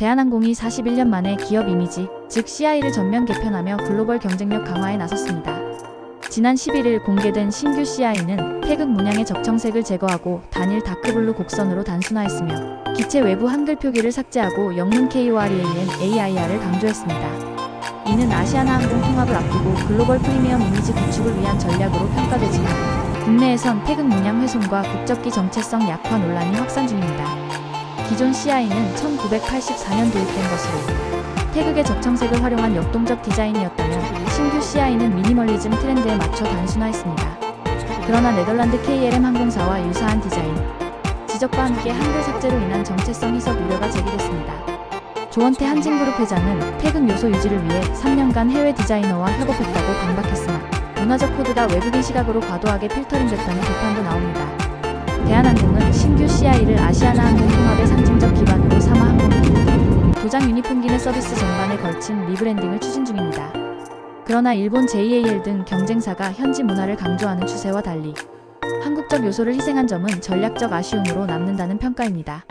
대한항공이 41년 만에 기업 이미지, 즉 CI를 전면 개편하며 글로벌 경쟁력 강화에 나섰습니다. 지난 11일 공개된 신규 CI는 태극 문양의 적청색을 제거하고 단일 다크블루 곡선으로 단순화했으며 기체 외부 한글 표기를 삭제하고 영문 KOREAN AIR을 강조했습니다. 이는 아시아나 항공 통합을 앞두고 글로벌 프리미엄 이미지 구축을 위한 전략으로 평가되지만 국내에선 태극 문양 훼손과 국적기 정체성 약화 논란이 확산 중입니다. 기존 CI는 1984년 도입된 것으로 태극의 적청색을 활용한 역동적 디자인이었다면 신규 CI는 미니멀리즘 트렌드에 맞춰 단순화했습니다. 그러나 네덜란드 KLM 항공사와 유사한 디자인, 지적과 함께 한글 삭제로 인한 정체성 희석 우려가 제기됐습니다. 조원태 한진그룹 회장은 태극 요소 유지를 위해 3년간 해외 디자이너와 협업했다고 반박했으나 문화적 코드가 외국인 시각으로 과도하게 필터링됐다는 비판도 나옵니다. 대한항공은 신규 CI를 아시아나항공 도장 유니폼 기내 서비스 전반에 걸친 리브랜딩을 추진 중입니다. 그러나 일본 JAL 등 경쟁사가 현지 문화를 강조하는 추세와 달리 한국적 요소를 희생한 점은 전략적 아쉬움으로 남는다는 평가입니다.